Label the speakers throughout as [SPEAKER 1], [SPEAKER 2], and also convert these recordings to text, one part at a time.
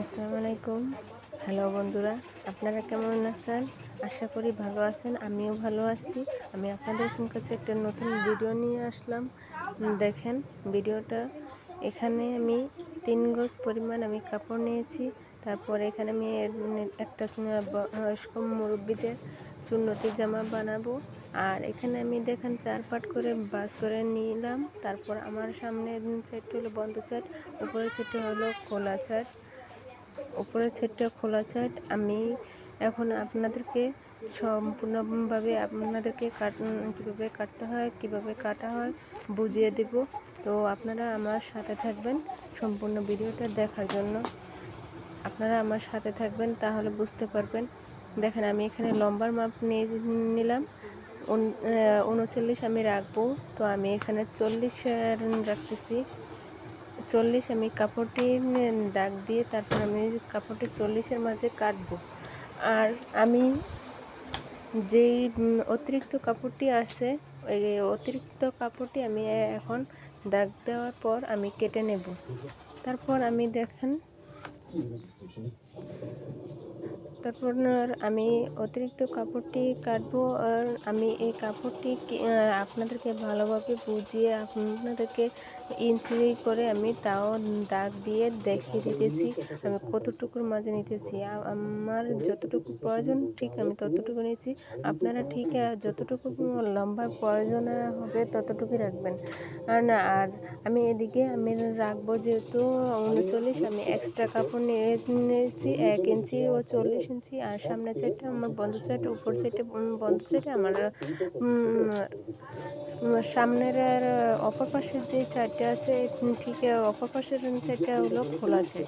[SPEAKER 1] আসসালামু আলাইকুম। হ্যালো বন্ধুরা, আপনারা কেমন আছেন? আশা করি ভালো আছেন, আমিও ভালো আছি। আমি আপনাদের কাছে একটা নতুন ভিডিও নিয়ে আসলাম। দেখেন, ভিডিওটা এখানে আমি তিন গজ পরিমাণ আমি কাপড় নিয়েছি। তারপর এখানে আমি একটা বয়স্ক মুরব্বীদের চুন্নতি জামা বানাবো। আর এখানে আমি দেখেন চার পাট করে বাস করে নিলাম। তারপর আমার সামনে চারটি হলো বন্ধ চাট উপরে চারটি হলো খোলা চাট। উপরের সেটটা খোলা সেট আমি এখন আপনাদেরকে সম্পূর্ণভাবে আপনাদেরকে কাট, কীভাবে কাটতে হয়, কীভাবে কাটা হয় বুঝিয়ে দেব। তো আপনারা আমার সাথে থাকবেন সম্পূর্ণ ভিডিওটা দেখার জন্য। আপনারা আমার সাথে থাকবেন তাহলে বুঝতে পারবেন। দেখেন, আমি এখানে লম্বার মাপ নিয়ে নিলাম। উনচল্লিশ আমি রাখব। তো আমি এখানে চল্লিশ রাখতেছি। চল্লিশ, আমি কাপড়টি দাগ দিয়ে তারপর আমি কাপড়টি চল্লিশের মাঝে কাটবো। আর আমি যেই অতিরিক্ত কাপড়টি আছে ওই অতিরিক্ত কাপড়টি আমি এখন দাগ দেওয়ার পর আমি কেটে নেব। তারপর আমি দেখেন তারপর আমি অতিরিক্ত কাপড়টি কাটবো আর আমি এই কাপড়টি আপনাদেরকে ভালোভাবে বুঝিয়ে আপনাদেরকে ইঞ্চি করে আমি তাও দাগ দিয়ে দেখিয়ে দিতেছি। আমি কতটুকুর মাঝে নিতেছি? আমার যতটুকু প্রয়োজন, ঠিক আমি ততটুকু নিয়েছি। আপনারা ঠিক যতটুকু লম্বা প্রয়োজন হবে ততটুকুই রাখবেন। আর না, আর আমি এদিকে আমি রাখব যেহেতু উনচল্লিশ, আমি এক্সট্রা কাপড় নিয়ে নিয়েছি, এক ইঞ্চি ও চল্লিশ ইঞ্চি আর সামনে সাইডটা আমার বন্ধ সাইড উপর সাইডে বন্ধ সাইডে আমার সামনের আর অপর পাশের যে চারটে আছে, ঠিক, অপর পাশের চারটে হলো খোলা আছে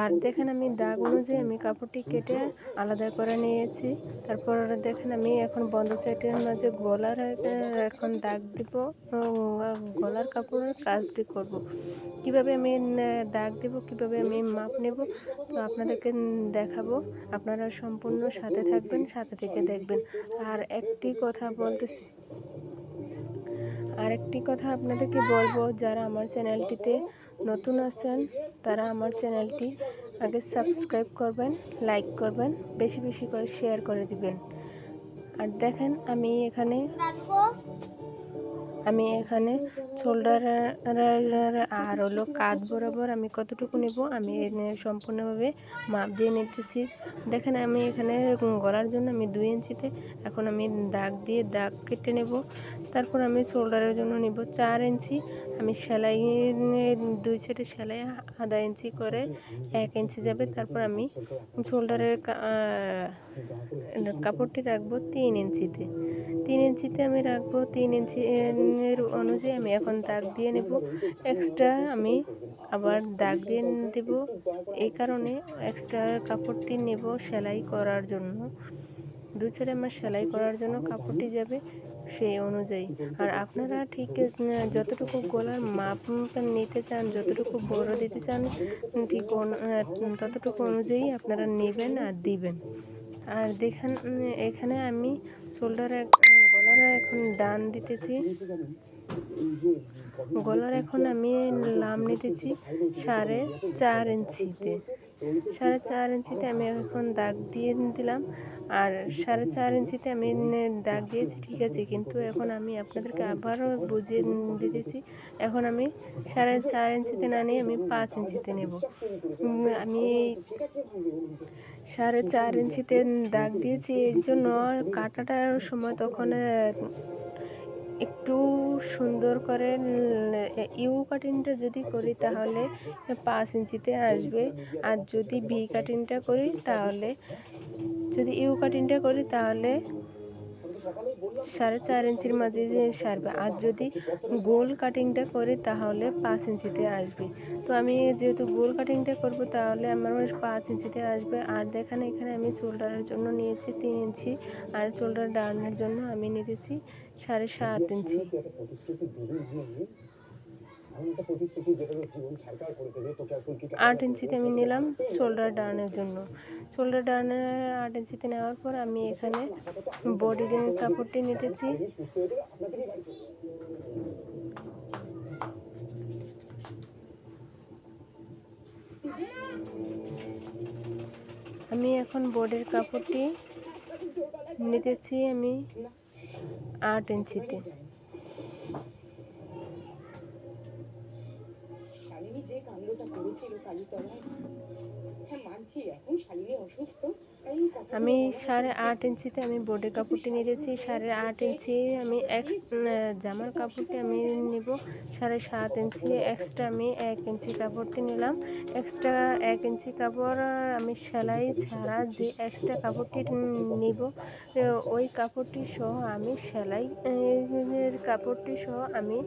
[SPEAKER 1] আর দেখেন আমি দাগ অনুযায়ী আমি কাপড়টি কেটে আলাদা করে নিয়েছি। তারপর দেখেন আমি এখন বন্ধ সাইডের মাঝে গলার, এখন দাগ দিব গলার কাপড়ের কাজটি করব। কীভাবে আমি দাগ দেব, কীভাবে আমি মাপ নেব, তো আপনাদেরকে দেখাবো। আপনারা সম্পূর্ণ সাথে থাকবেন, সাথে থেকে দেখবেন। আর একটি কথা বলতেছি। আরেকটি কথা আপনাদেরকে বলব, যারা আমার চ্যানেলটিতে নতুন আছেন, তারা আমার চ্যানেলটি আগে সাবস্ক্রাইব করবেন, লাইক করবেন, বেশি বেশি করে শেয়ার করে দিবেন। আর দেখেন, আমি এখানে আমি এখানে শোল্ডার আর হলো কাঁধ বরাবর আমি কতটুকু নেব, আমি সম্পূর্ণভাবে মাপ দিয়ে নিতেছি। দেখেন আমি এখানে গলার জন্য আমি দুই ইঞ্চিতে এখন আমি দাগ দিয়ে দাগ কেটে নেব। তারপর আমি শোল্ডারের জন্য নিব চার ইঞ্চি। আমি সেলাই দুই ছেটে সেলাই আধা ইঞ্চি করে এক ইঞ্চি যাবে। তারপর আমি শোল্ডারের কাপড়টি রাখব তিন ইঞ্চিতে। তিন ইঞ্চিতে আমি রাখব তিন ইঞ্চি অনুযায়ী আমি এখন দাগ দিয়ে নেব। এক্সট্রা আমি আবার দাগ দিয়ে দেব। এই কারণে এক্সট্রা কাপড়টি নেব সেলাই করার জন্য। দু ছেড়ে আমার সেলাই করার জন্য কাপড়টি যাবে সেই অনুযায়ী। আর আপনারা ঠিক, যতটুকু গলার মাপ নিতে চান, যতটুকু বড় দিতে চান, ঠিক ততটুকু অনুযায়ী আপনারা নেবেন আর দিবেন। আর দেখেন, এখানে আমি শোল্ডারে, গলার এখন ডান দিতেছি। গলার এখন আমি লাম নিতেছি সাড়ে চার ইঞ্চিতে। সাড়ে চার ইঞ্চিতে আমি এখন দাগ দিয়ে দিলাম আর সাড়ে চার ইঞ্চিতে আমি দাগ দিয়েছি, ঠিক আছে, কিন্তু এখন আমি আপনাদেরকে আবারও বুঝিয়ে দিতেছি, এখন আমি সাড়ে চার ইঞ্চিতে না নিয়ে আমি পাঁচ ইঞ্চিতে নেব। আমি সাড়ে চার ইঞ্চিতে দাগ দিয়েছি, এর জন্য কাটাটার সময় তখন একটু সুন্দর করে ইউ কাটিংটা যদি করি তাহলে পাঁচ ইঞ্চিতে আসবে। আর যদি ভি কাটিংটা করি তাহলে, যদি ইউ কাটিংটা করি তাহলে সাড়ে চার ইঞ্চির মাঝে যে সারবে। আর যদি গোল কাটিংটা করি, তাহলে পাঁচ ইঞ্চিতে আসবে। তো আমি যেহেতু গোল কাটিংটা করব, তাহলে আমার পাঁচ ইঞ্চিতে আসবে। আর দেখেন, এখানে আমি শোল্ডারের জন্য নিয়েছি তিন ইঞ্চি। আর শোল্ডার ডাউনের জন্য আমি নিতেছি সাড়ে সাত ইঞ্চি। আট ইঞ্চিতে আমি নিলাম শোল্ডার ডাউনের জন্য। শোল্ডার ডাউনের আট ইঞ্চিতে নেওয়ার পর আমি এখানে বডি কাপড়টি নিতেছি। আমি এখন বডির কাপড়টি নিতেছি আমি আট ইঞ্চিতে
[SPEAKER 2] শালিনী যে কাণ্ডটা করেছিল কালীতলায় হ্যাঁ মানছি এখন শালিনী অসুস্থ।
[SPEAKER 1] আমি সাড়ে আট ইঞ্চিতে আমি বোর্ডের কাপড়টি নিয়েছি, সাড়ে আট ইঞ্চি আমি এক্স জামার কাপড়টি আমি নিব, সাড়ে সাত ইঞ্চি এক্সট্রা আমি এক ইঞ্চি কাপড়টি নিলাম। এক্সট্রা এক ইঞ্চি কাপড় আমি সেলাই ছাড়া যে এক্সট্রা কাপড়টি নিব, ওই কাপড়টি সহ আমি সেলাই কাপড়টি সহ আমি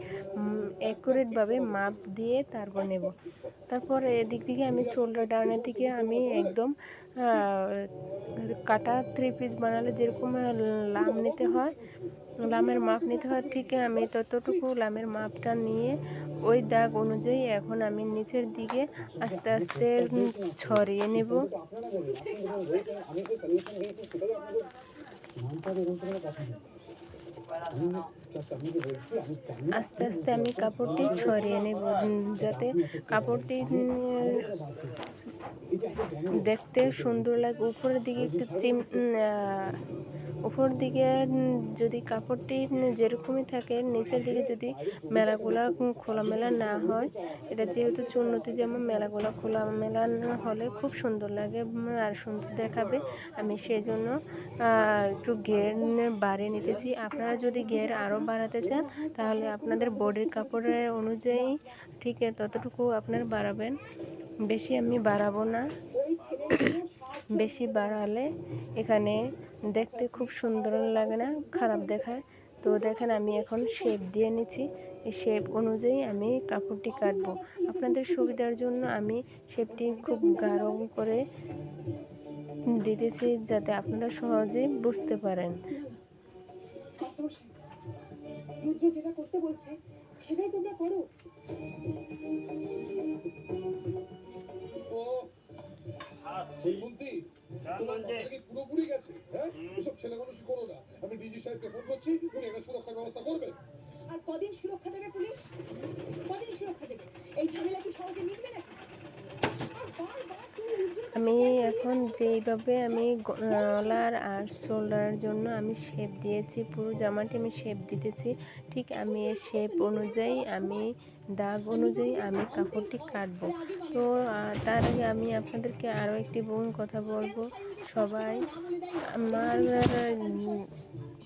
[SPEAKER 1] অ্যাকুরেটভাবে মাপ দিয়ে তারপর নেব। তারপর এদিক থেকে আমি শোল্ডার ডাউনের দিকে আমি একদম কাটা থ্রি পিস বানালে যেরকম লাম নিতে হয়, লামের মাপ নিতে হয়, ঠিক আমি ততটুকু লামের মাপটা নিয়ে ওই দাগ অনুযায়ী এখন আমি নিচের দিকে আস্তে আস্তে ছড়িয়ে নেব। আস্তে আস্তে আমি কাপড়টি ছড়িয়ে নেব যাতে কাপড়টি দেখতে সুন্দর লাগে। উপরের দিকে একটু চিম উপর দিকে যদি কাপড়টি যেরকমই থাকে, নিচের দিকে যদি মেলাগুলা খোলামেলা না হয়, এটা যেহেতু চুন্নতি যেমন মেলাগুলা খোলামেলা হলে খুব সুন্দর লাগে আর সুন্দর দেখাবে। আমি সেই জন্য একটু ঘের বাড়িয়ে নিতেছি। আপনারা যদি ঘের আরও বাড়াতে চান, তাহলে আপনাদের বডির কাপড়ের অনুযায়ী ঠিক ততটুকু আপনারা বাড়াবেন। বেশি আমি বাড়াবো না। বেশি বাড়ালে এখানে দেখতে খুব সুন্দর লাগে না, খারাপ দেখায়। তো দেখেন আমি এখন শেপ দিয়ে নিচ্ছি। এই শেপ অনুযায়ী আমি কাপড়টি কাটবো। আপনাদের সুবিধার জন্য আমি শেপটি খুব গাঢ় করে দিতেছি যাতে আপনারা সহজে বুঝতে পারেন।
[SPEAKER 2] করতে বলছে সেটাই তোমরা করো
[SPEAKER 3] সেই বুদ্ধি পুরোপুরি গেছে? হ্যাঁ? এসব ছেলে মানুষ করো না। আমি ডিজি সাহেবকে ফোন করছি উনি এখানে সুরক্ষার ব্যবস্থা করবেন।
[SPEAKER 2] আর কদিন সুরক্ষা দেবে পুলিশ? কদিন সুরক্ষা দেবে? এই ঝামেলা কি সহজে মিটবে নাকি আর বারবার তুমি রুদ্রকে
[SPEAKER 1] আমি এখন যেইভাবে আমি গলার আর শোল্ডারের জন্য আমি শেপ দিয়েছি, পুরো জামাটি আমি শেপ দিতেছি। ঠিক আমি এই শেপ অনুযায়ী আমি, দাগ অনুযায়ী আমি কাপড়টি কাটবো। তো তার আগে আমি আপনাদেরকে আরও একটি বোন কথা বলব। সবাই আমার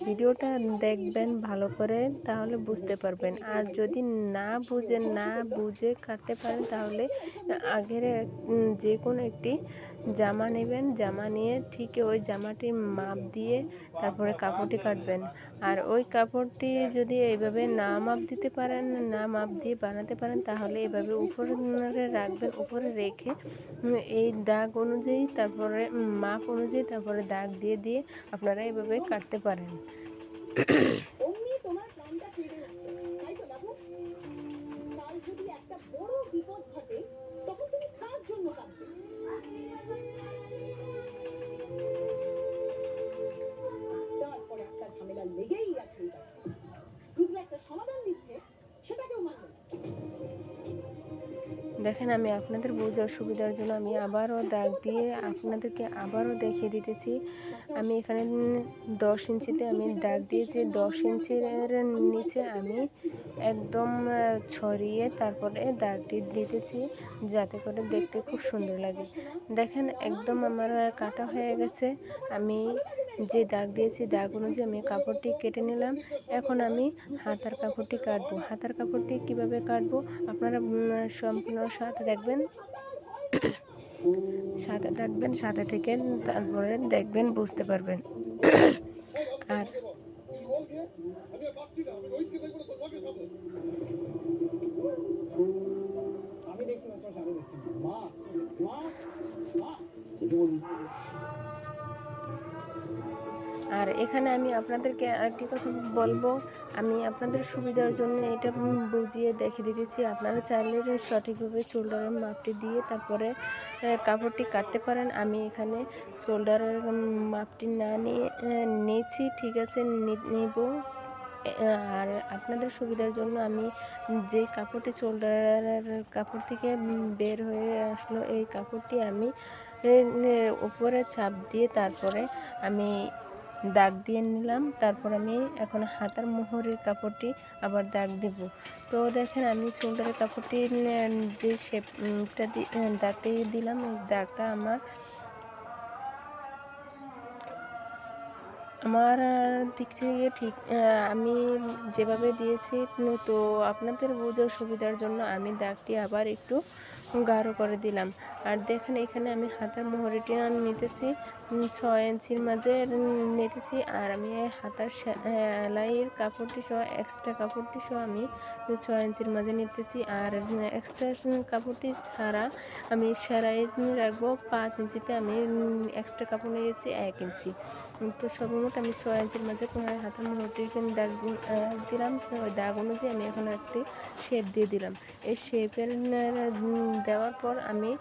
[SPEAKER 1] ভিডিওটা দেখবেন ভালো করে, তাহলে বুঝতে পারবেন। আর যদি না বুঝেন না বুঝে কাটতে পারেন, তাহলে আগের যে কোনো একটি জামা নেবেন, জামা নিয়ে ঠিক ওই জামাটির মাপ দিয়ে তারপরে কাপড়টি কাটবেন। আর ওই কাপড়টি যদি এইভাবে না মাপ দিতে পারেন, না মাপ দিয়ে বানাতে পারেন, তাহলে এভাবে উপরে রাখবেন, উপরে রেখে এই দাগ অনুযায়ী তারপরে মাপ অনুযায়ী তারপরে দাগ দিয়ে দিয়ে আপনারা এভাবে কাটতে পারেন। দেখেন, আমি আপনাদের বোঝার সুবিধার জন্য আমি আবারও দাগ দিয়ে আপনাদেরকে আবারও দেখিয়ে দিতেছি। আমি এখানে দশ ইঞ্চিতে আমি দাগ দিয়েছি। দশ ইঞ্চির নিচে আমি একদম ছড়িয়ে তারপরে দাগটি দিতেছি যাতে করে দেখতে খুব সুন্দর লাগে। দেখেন, একদম আমার কাটা হয়ে গেছে। আমি যে দাগ দিয়েছি, দাগ অনুযায়ী আমি কাপড়টি কেটে নিলাম। এখন আমি হাতার কাপড়টি কাটবো। হাতার কাপড়টি কীভাবে কাটবো? আপনারা সম্পূর্ণ সাথে দেখবেন। সাথে থাকবেন সাথে থেকে তারপরে দেখবেন, বুঝতে পারবেন। আর এখানে আমি আপনাদেরকে আরেকটি কথা বলব। আমি আপনাদের সুবিধার জন্য এটা বুঝিয়ে দেখে দিতেছি। আপনারা চাইলে সঠিকভাবে শোল্ডারের মাপটি দিয়ে তারপরে কাপড়টি কাটতে পারেন। আমি এখানে শোল্ডারের মাপটি না নিয়ে নিয়েছি। ঠিক আছে নিব। আর আপনাদের সুবিধার জন্য আমি যে কাপড়টি শোল্ডারের কাপড় থেকে বের হয়ে আসলো, এই কাপড়টি আমি উপরে ছাপ দিয়ে তারপরে আমি দাগ দিয়ে নিলাম। তারপর আমি এখন হাতার মোহরের কাপড়টি আবার দাগ দেব। তো দেখেন আমি শোল্ডারের কাপড়টি যে শেপটা দাগটি দিলাম, এই দাগটা আমার আমার দিক থেকে ঠিক আমি যেভাবে দিয়েছি, তো আপনাদের বোঝার সুবিধার জন্য আমি দাগটি আবার একটু গাঢ় করে দিলাম। আর দেখেন এখানে আমি হাতার মোহরিটি নিতেছি ছয় ইঞ্চির মাঝে নিতেছি। আর আমি হাতার সেলাইয়ের কাপড়টি সহ এক্সট্রা কাপড়টি সহ আমি ছয় ইঞ্চির মাঝে নিতেছি। আর এক্সট্রা কাপড়টি ছাড়া আমি সেলাই রাখব পাঁচ ইঞ্চিতে। আমি এক্সট্রা কাপড় নিয়েছি এক ইঞ্চি। তো সর্বমোট আমি ছয় ইঞ্চির মাঝে হাতের মোহরটি দাগ দিলাম। দাগ অনুযায়ী আমি এখন একটি শেপ দিয়ে দিলাম। এই শেপের দেওয়ার পর আমি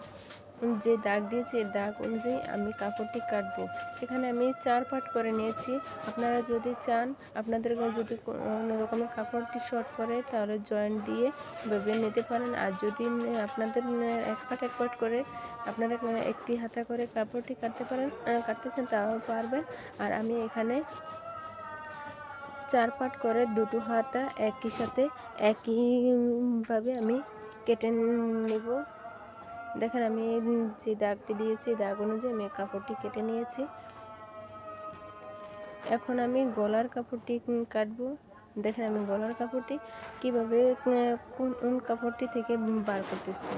[SPEAKER 1] যে দাগ দিয়েছি, এই দাগ অনুযায়ী আমি কাপড়টি কাটবো। এখানে আমি চার পাট করে নিয়েছি। আপনারা যদি চান, আপনাদের যদি কোনো রকমের কাপড়টি শর্ট করে তাহলে জয়েন্ট দিয়ে এভাবে নিতে পারেন। আর যদি আপনাদের এক পাট এক পাট করে আপনারা একটি হাতা করে কাপড়টি কাটতে পারেন কাটতেছেন তাও পারবেন। আর আমি এখানে চার পাট করে দুটো হাতা একই সাথে একইভাবে আমি কেটে নেব। দেখেন আমি যে দাগটি দিয়েছি দাগ অনুযায়ী আমি কাপড়টি কেটে নিয়েছি। এখন আমি গলার কাপড়টি কাটবো। দেখেন আমি গলার কাপড়টি কীভাবে, কোন কোন কাপড়টি থেকে বার করতেছি।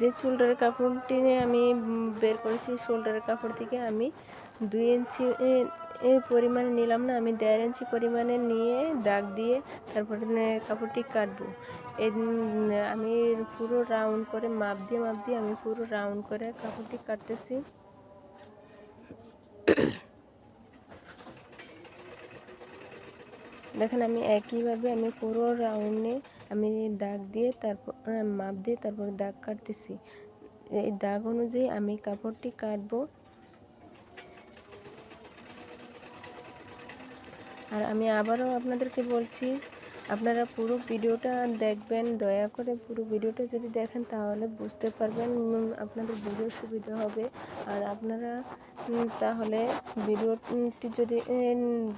[SPEAKER 1] যে শোল্ডারের কাপড়টি আমি বের করেছি, শোল্ডারের কাপড় থেকে আমি দুই ইঞ্চি এ, এ পরিমাণে নিলাম না আমি দেড় ইঞ্চি পরিমাণে নিয়ে দাগ দিয়ে তারপরে কাপড়টি কাটবো। এই আমি পুরো রাউন্ড করে মাপ দিয়ে মাপ দিয়ে আমি পুরো রাউন্ড করে কাপড়টি কাটতেছি। দেখেন আমি একইভাবে আমি পুরো রাউন্ডে আমি দাগ দিয়ে তারপর মাপ দিয়ে তারপর দাগ কাটতেছি। এই দাগ অনুযায়ী আমি কাপড়টি কাটবো। আর আমি আবারও আপনাদেরকে বলছি, আপনারা পুরো ভিডিওটা দেখবেন, দয়া করে পুরো ভিডিওটা যদি দেখেন তাহলে বুঝতে পারবেন আপনাদের বুঝতে সুবিধা হবে। আর আপনারা তাহলে ভিডিওটি যদি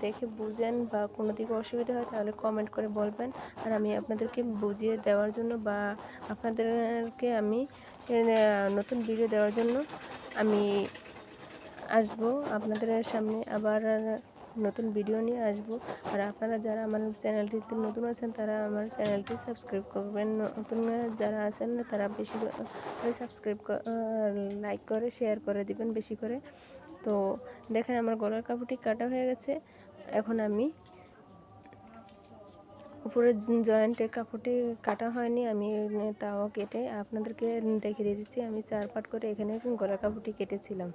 [SPEAKER 1] দেখে বুঝেন বা কোনো দিকে অসুবিধা হয় তাহলে কমেন্ট করে বলবেন। আর আমি আপনাদেরকে বুঝিয়ে দেওয়ার জন্য বা আপনাদেরকে আমি নতুন ভিডিও দেওয়ার জন্য আমি আসব আপনাদের সামনে আবার নতুন ভিডিও নিয়ে আসব। আর আপনারা যারা আমার চ্যানেলটিতে নতুন আছেন, তারা আমার চ্যানেলটি সাবস্ক্রাইব করবেন। নতুন যারা আছেন, তারা বেশি করে সাবস্ক্রাইব লাইক করে শেয়ার করে দিবেন বেশি করে। তো দেখেন আমার গলার কাপড়টি কাটা হয়ে গেছে। এখন আমি উপরে জয়েন্টের কাপড়টি কাটা হয়নি, আমি তাও কেটে আপনাদেরকে দেখিয়ে দিচ্ছি আমি চার পাট করে এখানে গলার কাপড়টি কেটেছিলাম।